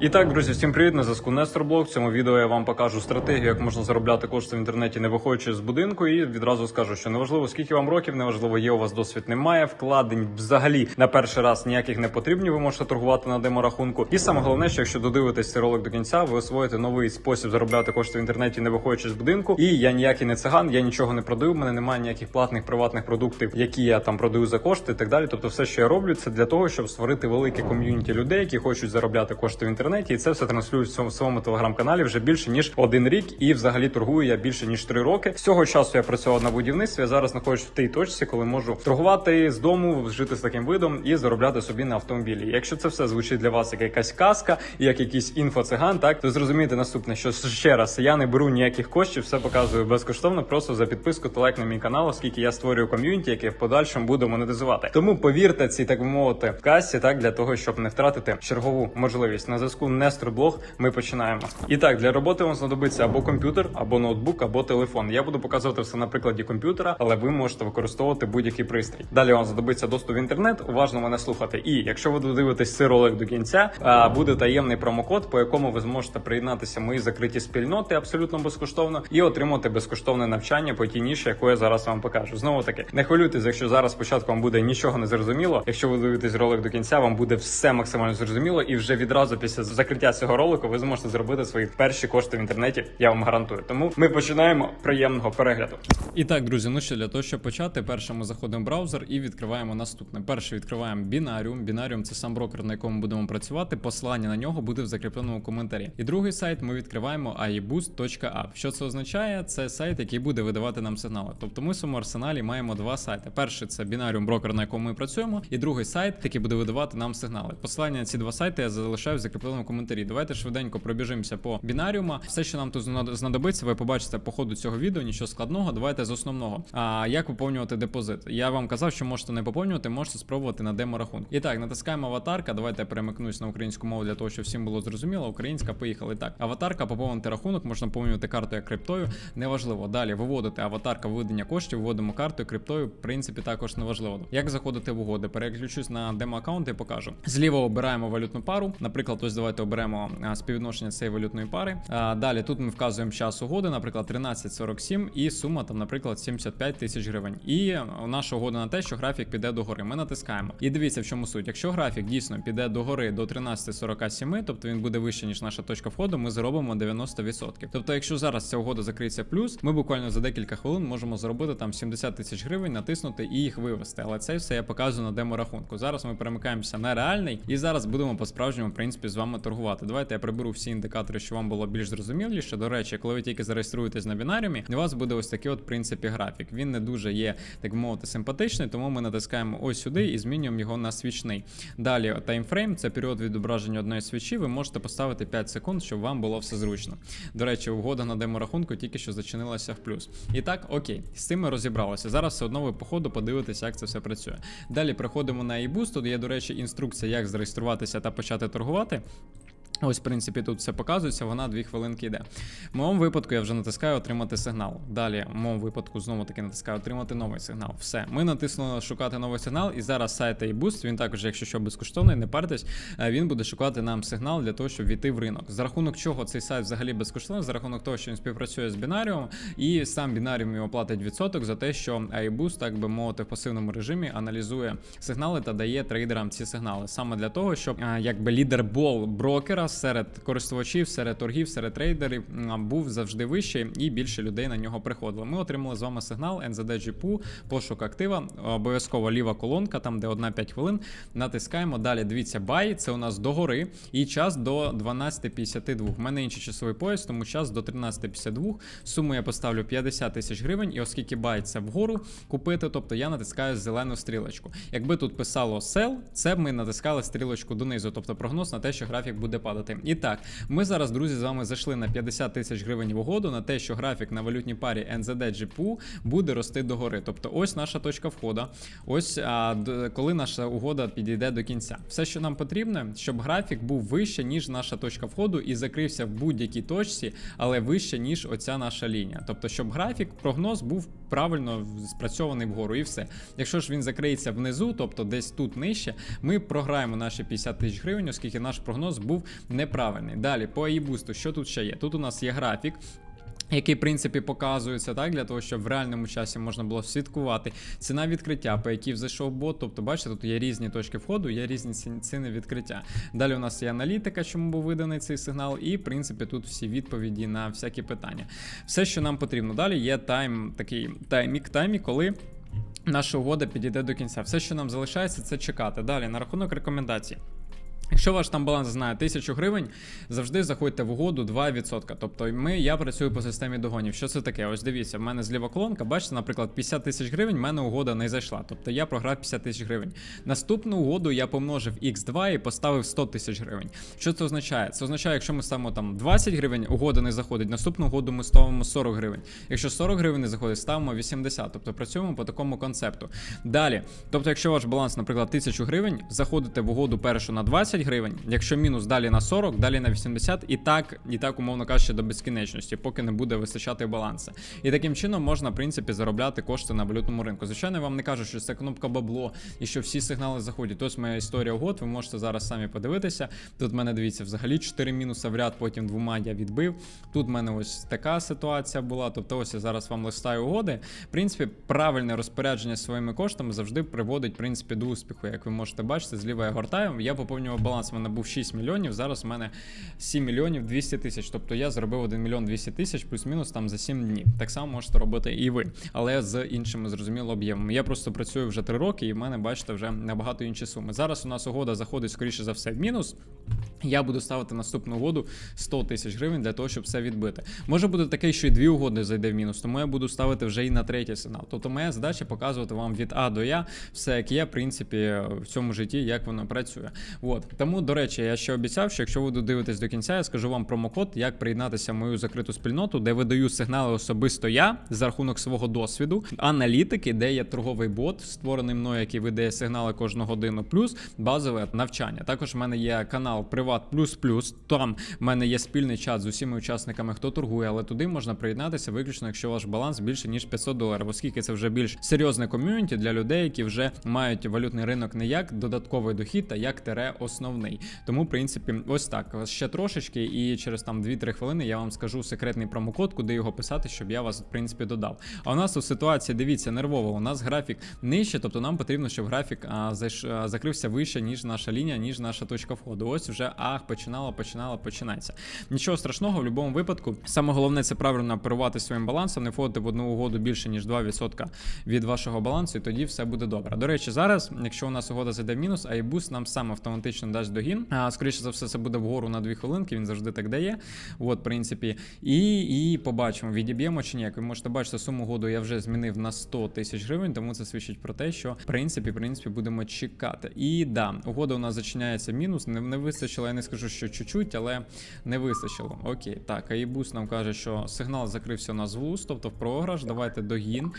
І так, друзі, всім привіт, на зв'язку Нестор Блог. В цьому відео я вам покажу стратегію, як можна заробляти кошти в інтернеті, не виходячи з будинку. І відразу скажу, що неважливо, скільки вам років, неважливо, є у вас досвід, немає. Вкладень взагалі на перший раз ніяких не потрібні. Ви можете торгувати на деморахунку. І саме головне, що якщо додивитесь цей ролик до кінця, ви освоїте новий спосіб заробляти кошти в інтернеті, не виходячи з будинку. І я ніякий не циган, я нічого не продаю. У мене немає ніяких платних приватних продуктів, які я там продаю за кошти і так далі. Тобто, все, що я роблю, це для того, щоб створити велике ком'юніті людей, які хочуть заробляти кошти в інтернеті, і це все транслюю в своєму- своєму телеграм-каналі вже більше ніж один рік, і взагалі торгую я більше ніж три роки. З цього часу я працював на будівництві. Я зараз знаходжусь в тій точці, коли можу торгувати з дому, жити з таким видом і заробляти собі на автомобілі. Якщо це все звучить для вас як якась казка, як якийсь інфоциган, так то зрозумійте наступне, що ще раз я не беру ніяких коштів, все показую безкоштовно, просто за підписку та лайк на мій канал, оскільки я створюю ком'юніті, яке в подальшому буду монетизувати. Тому повірте цій, так би мовити, касі, так для того, щоб не втратити чергову можливість. На зв'язку Нестор Блог. Ми починаємо. І так, для роботи вам знадобиться або комп'ютер, або ноутбук, або телефон. Я буду показувати все на прикладі комп'ютера, але ви можете використовувати будь-який пристрій. Далі вам знадобиться доступ в інтернет. Уважно мене слухати. І якщо ви додивитесь цей ролик до кінця, буде таємний промокод, по якому ви зможете приєднатися в мої закриті спільноти абсолютно безкоштовно і отримати безкоштовне навчання по тій ніші, яку я зараз вам покажу. Знову таки, не хвилюйтесь, якщо зараз спочатку вам буде нічого не зрозуміло. Якщо ви дивитесь ролик до кінця, вам буде все максимально зрозуміло, і вже відразу після закриття цього ролику ви зможете зробити свої перші кошти в інтернеті. Я вам гарантую. Тому ми починаємо приємного перегляду. І так, друзі, ну що для того, щоб почати, перше ми заходимо в браузер і відкриваємо наступне. Перше відкриваємо Binarium. Binarium – це сам брокер, на якому будемо працювати. Посилання на нього буде в закріпленому коментарі. І другий сайт ми відкриваємо iBoost.app. Що це означає? Це сайт, який буде видавати нам сигнали. Тобто ми в своєму арсеналі маємо два сайти. Перший це Binarium брокер, на якому ми працюємо, і другий сайт, який буде видавати нам сигнали. Посилання на ці два сайти я залишаю в закріпленому коментарі. Давайте швиденько пробіжимося по бінаріума. Все, що нам тут знадобиться, ви побачите по ходу цього відео, нічого складного. Давайте з основного. А як поповнювати депозит? Я вам казав, що можете не поповнювати, можете спробувати на демо рахунку. І так, натискаємо аватарка. Давайте перемикнусь на українську мову для того, щоб всім було зрозуміло. Українська поїхали. Так, аватарка, поповнити рахунок, можна поповнювати картою криптою. Неважливо. Далі виводити аватарка виведення коштів, вводимо картою криптою. В принципі, також неважливо. Як заходити в угоди? Переключусь на демо аккаунт і покажу. Зліва обираємо валютну пару. Наприклад, ось давайте оберемо співвідношення цієї валютної пари. Далі тут ми вказуємо час угоди, наприклад, 13.47 і сума там, наприклад, 75 тисяч гривень. І наша угода на те, що графік піде догори. Ми натискаємо. І дивіться, в чому суть. Якщо графік дійсно піде догори до 13.47, тобто він буде вище, ніж наша точка входу, ми заробимо 90%. Тобто, якщо зараз ця угода закриється плюс, ми буквально за декілька хвилин можемо заробити там 70 тисяч гривень, натиснути і їх вивести. Але це все я показую на демо рахунку. Зараз ми перемикаємося на реальний і зараз будемо по-справжньому, в принципі, з вами торгувати. Давайте я приберу всі індикатори, що вам було більш зрозуміліше. До речі, коли ви тільки зареєструєтесь на бінаріумі, у вас буде ось такий от принципі графік. Він не дуже є, так мовити, симпатичний, тому ми натискаємо ось сюди і змінюємо його на свічний. Далі таймфрейм це період відображення одної свічі. Ви можете поставити 5 секунд, щоб вам було все зручно. До речі, угода на деморахунку тільки що зачинилася в плюс. І так, окей, з цим ми розібралися. Зараз все одно ви по ходу подивитеся, як це все працює. Далі приходимо на eBoost. Тут є, до речі, інструкція, як зареєструватися та почати торгувати. Ось, в принципі, тут все показується, вона дві хвилинки йде. В моєму випадку я вже натискаю отримати сигнал. Далі, в моєму випадку, знову таки натискаю отримати новий сигнал. Все, ми натиснули шукати новий сигнал, і зараз сайт iBoost, він також, якщо що безкоштовний, не партесь, е, він буде шукати нам сигнал для того, щоб війти в ринок. За рахунок чого цей сайт взагалі безкоштовний, за рахунок того, що він співпрацює з бінаріумом, і сам бінаріум його платить відсоток за те, що iBoost, так би мовити, в пасивному режимі аналізує сигнали та дає трейдерам ці сигнали. Саме для того, щоб а, якби лідербол брокера серед користувачів, серед торгів, серед трейдерів був завжди вищий і більше людей на нього приходило. Ми отримали з вами сигнал NZD GPU, пошук актива, обов'язково ліва колонка, там де 1-5 хвилин. Натискаємо. Далі дивіться, бай, це у нас догори, і час до 12.52. У мене інший часовий пояс, тому час до 13.52. Суму я поставлю 50 тисяч гривень, і оскільки бай це вгору купити, тобто я натискаю зелену стрілочку. Якби тут писало sell, це б ми натискали стрілочку донизу, тобто прогноз на те, що графік буде падати. І так, ми зараз, друзі, з вами зайшли на 50 тисяч гривень в угоду на те, що графік на валютній парі NZD GPU буде рости догори. Тобто, ось наша точка входу. Ось а, коли наша угода підійде до кінця. Все, що нам потрібно, щоб графік був вище, ніж наша точка входу, і закрився в будь-якій точці, але вище, ніж оця наша лінія. Тобто, щоб графік, прогноз був правильно спрацьований вгору, і все. Якщо ж він закриється внизу, тобто десь тут нижче, ми програємо наші 50 тисяч гривень, оскільки наш прогноз був неправильний. Далі по AIBoost, що тут ще є? Тут у нас є графік. Який, в принципі, показується так, для того, щоб в реальному часі можна було слідкувати ціна відкриття, по якій зайшов бот. Тобто, бачите, тут є різні точки входу, є різні ціни відкриття. Далі у нас є аналітика, чому був виданий цей сигнал, і в принципі тут всі відповіді на всякі питання. Все, що нам потрібно. Далі є тайм, такий таймік, таймік, коли. Наша угода підійде до кінця. Все, що нам залишається, це чекати. Далі на рахунок рекомендацій. Якщо ваш там баланс знає 1000 гривень, завжди заходьте в угоду 2%. Тобто ми, я працюю по системі догонів. Що це таке? Ось дивіться, в мене зліва колонка, бачите, наприклад, 50 тисяч гривень, в мене угода не зайшла. Тобто я програв 50 тисяч гривень. Наступну угоду я помножив x2 і поставив 100 тисяч гривень. Що це означає? Це означає, якщо ми ставимо там 20 гривень, угода не заходить. Наступну угоду ми ставимо 40 гривень. Якщо 40 гривень не заходить, ставимо 80. Тобто працюємо по такому концепту. Далі, тобто, якщо ваш баланс, наприклад, 1000 гривень, заходите в угоду першу на 20 гривень, якщо мінус далі на 40, далі на 80, і так, і так, умовно кажучи, до безкінечності, поки не буде вистачати баланса. І таким чином можна, в принципі, заробляти кошти на валютному ринку. Звичайно, я вам не кажу, що це кнопка бабло і що всі сигнали заходять. Ось моя історія угод, ви можете зараз самі подивитися. Тут в мене дивіться, взагалі 4 мінуси в ряд, потім двома я відбив. Тут в мене ось така ситуація була. Тобто, ось я зараз вам листаю угоди. В принципі, правильне розпорядження своїми коштами завжди приводить в принципі до успіху. Як ви можете бачити, зліва я гортаю. Я поповнював баланс. У мене був 6 мільйонів. Зараз у мене 7 мільйонів 200 тисяч. Тобто я зробив 1 мільйон 200 тисяч плюс-мінус там за 7 днів. Так само можете робити і ви, але з іншими зрозуміло об'ємами. Я просто працюю вже 3 роки, і в мене, бачите, вже набагато інші суми. Зараз у нас угода заходить скоріше за все в мінус. Я буду ставити наступну угоду 100 тисяч гривень для того, щоб все відбити. Може бути таке, що і дві угоди зайде в мінус, тому я буду ставити вже і на третій сигнал. Тобто моя задача показувати вам від А до Я все, як є, в принципі, в цьому житті, як воно працює. От тому, до речі, я ще обіцяв, що якщо ви додивитесь до кінця, я скажу вам промокод, як приєднатися в мою закриту спільноту, де видаю сигнали особисто я за рахунок свого досвіду, аналітики, де є торговий бот, створений мною, який видає сигнали кожну годину, плюс базове навчання. Також в мене є канал Приват Плюс Плюс. Там в мене є спільний чат з усіма учасниками, хто торгує, але туди можна приєднатися виключно, якщо ваш баланс більше ніж 500 доларів, оскільки це вже більш серйозне ком'юніті для людей, які вже мають валютний ринок не як додатковий дохід, а як тере основний. Тому, в принципі, ось так. Ще трошечки, і через там 2-3 хвилини я вам скажу секретний промокод, куди його писати, щоб я вас в принципі додав. А у нас тут ситуація, дивіться, нервова. У нас графік нижче, тобто нам потрібно, щоб графік а, зайш, а, закрився вище, ніж наша лінія, ніж наша точка входу. Ось вже ах, починала, починала, починається. Нічого страшного, в будь-якому випадку. Саме головне це правильно оперувати своїм балансом, не входити в одну угоду більше ніж 2% від вашого балансу, і тоді все буде добре. До речі, зараз, якщо у нас угода зайде в мінус, а iBoost нам сам автоматично дасть догін. А скоріше за все, це буде вгору на 2 хвилинки. Він завжди так дає. От, в принципі, і, і побачимо, відіб'ємо чи ні. Як ви можете бачити, суму угоду я вже змінив на 100 тисяч гривень, тому це свідчить про те, що в принципі, в принципі, будемо чекати. І да, угода у нас зачиняється мінус. Не, не вистачило, я не скажу, що чуть-чуть, але не вистачило. Окей, так, Айбус нам каже, що сигнал закрився в луз, тобто в програш. Давайте догін.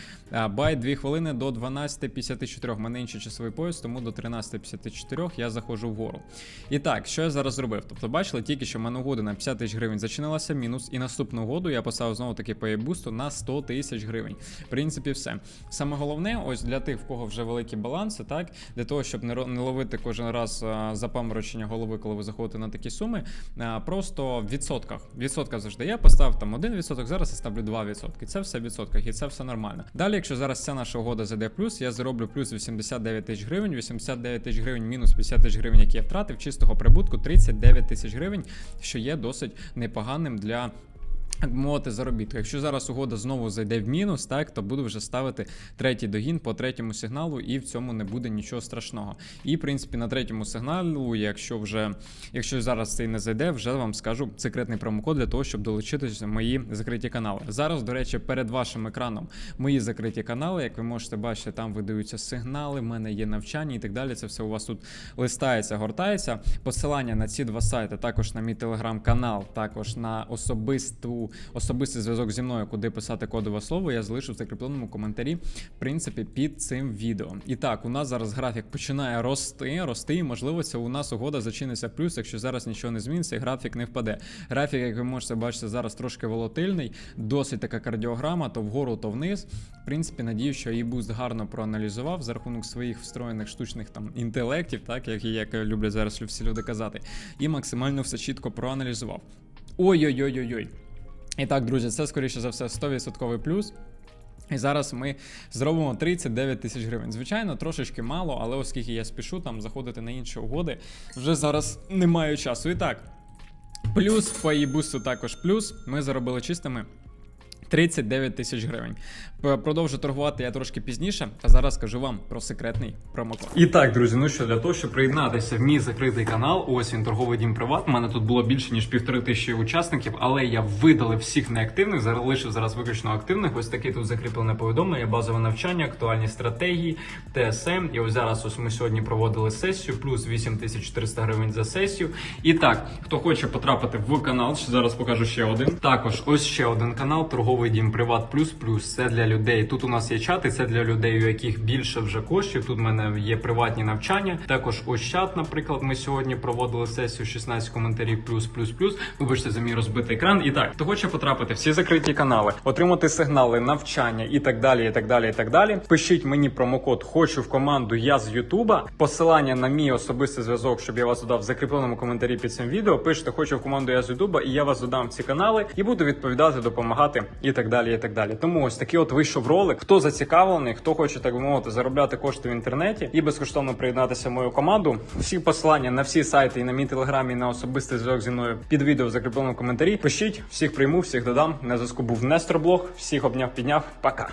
Бай 2 хвилини до 12.54. У мене інший часовий пояс, тому до 13.54 я заходжу вгору. І так, що я зараз зробив? Тобто, бачили, тільки що в мене угода на 50 тисяч гривень зачинилася мінус, і наступну угоду я поставив знову таки по ебусту на 100 тисяч гривень. В принципі, все. Саме головне, ось для тих, в кого вже великі баланси, так для того, щоб не не ловити кожен раз а, запаморочення голови, коли ви заходите на такі суми. а, Просто в відсотках. В відсотках завжди я поставив там 1%, зараз я ставлю 2%. Це все в відсотках, і це все нормально. Далі, якщо зараз ця наша угода зайде плюс, я зароблю плюс 89 тисяч гривень, 89 тисяч гривень мінус 50 тисяч гривень, які я втратив, чистого прибутку 39 тисяч гривень, що є досить непоганим для. Би мовити, заробітку. Якщо зараз угода знову зайде в мінус, так то буду вже ставити третій догін по третьому сигналу, і в цьому не буде нічого страшного. І в принципі на третьому сигналу, якщо вже якщо зараз цей не зайде, вже вам скажу секретний промокод для того, щоб долучитися мої закриті канали. Зараз, до речі, перед вашим екраном мої закриті канали. Як ви можете бачити, там видаються сигнали, в мене є навчання і так далі. Це все у вас тут листається, гортається. Посилання на ці два сайти, також на мій телеграм-канал, також на особисту був особистий зв'язок зі мною, куди писати кодове слово, я залишу в закріпленому коментарі, в принципі, під цим відео. І так, у нас зараз графік починає рости, рости, і можливо, це у нас угода зачиниться плюс, якщо зараз нічого не зміниться, і графік не впаде. Графік, як ви можете бачити, зараз трошки волатильний, досить така кардіограма, то вгору, то вниз. В принципі, надію, що і буст гарно проаналізував за рахунок своїх встроєних штучних там інтелектів, так як, як люблять зараз всі люди казати, і максимально все чітко проаналізував. Ой-ой-ой-ой-ой. І так, друзі, це скоріше за все 100% плюс. І зараз ми зробимо 39 тисяч гривень. Звичайно, трошечки мало, але оскільки я спішу там заходити на інші угоди, вже зараз не маю часу. І так, плюс по їбусу також плюс. Ми заробили чистими 39 тисяч гривень. Продовжу торгувати я трошки пізніше, а зараз скажу вам про секретний промокод. І так, друзі, ну що для того, щоб приєднатися в мій закритий канал, ось він торговий дім Приват. У мене тут було більше ніж півтори тисячі учасників, але я видалив всіх неактивних, залишив зараз виключно активних. Ось таке тут закріплене повідомлення, базове навчання, актуальні стратегії, ТСМ. І ось зараз ось ми сьогодні проводили сесію, плюс 8400 гривень за сесію. І так, хто хоче потрапити в канал, зараз покажу ще один. Також ось ще один канал, торговий дім Приват Плюс Плюс. Це для людей. Тут у нас є чати, це для людей, у яких більше вже коштів. Тут в мене є приватні навчання. Також ось чат, наприклад, ми сьогодні проводили сесію 16 коментарів плюс плюс плюс. Вибачте за мій розбитий екран. І так, хто хоче потрапити в всі закриті канали, отримати сигнали, навчання і так далі. І так далі. І так далі. Пишіть мені промокод Хочу в команду Я з Ютуба. Посилання на мій особистий зв'язок, щоб я вас додав в закріпленому коментарі під цим відео. Пишете Хочу в команду Я з Ютуба, і я вас додам в ці канали і буду відповідати, допомагати і так далі. І так далі. Тому ось такий от вийшов ролик. Хто зацікавлений, хто хоче так мовити заробляти кошти в інтернеті і безкоштовно приєднатися в мою команду. Всі посилання на всі сайти і на мій телеграм, і на особистий зв'язок зі мною під відео в закріпленому коментарі. Пишіть, всіх прийму, всіх додам. На зв'язку був Нестор Блог. Всіх обняв, підняв. Пока.